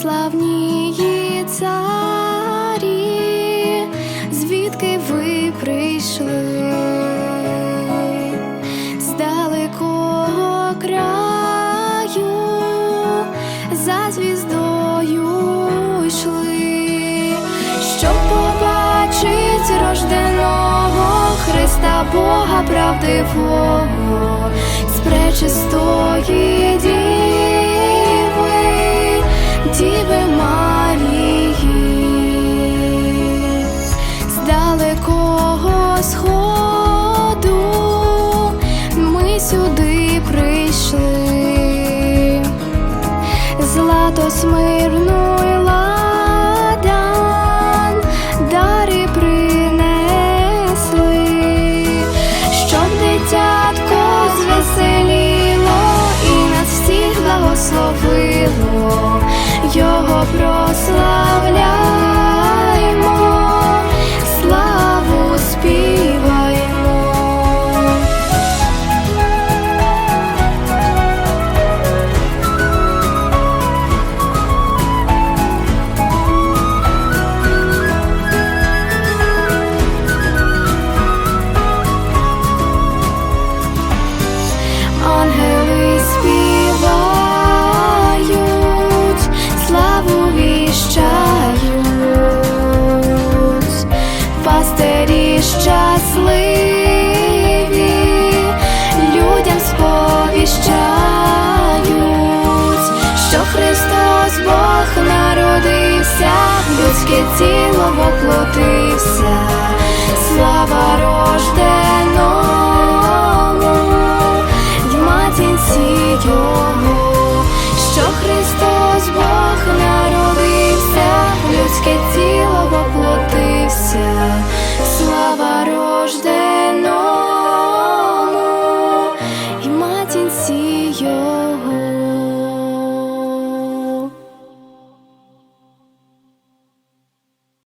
славні царі, звідки ви прийшли? З далекого краю, за звіздою йшли, щоб побачить рожденого Христа Бога правдивого, з пречистої злато людське тіло воплотився, слава рожденому в матінці його, що Христос Бог народився, людське тіло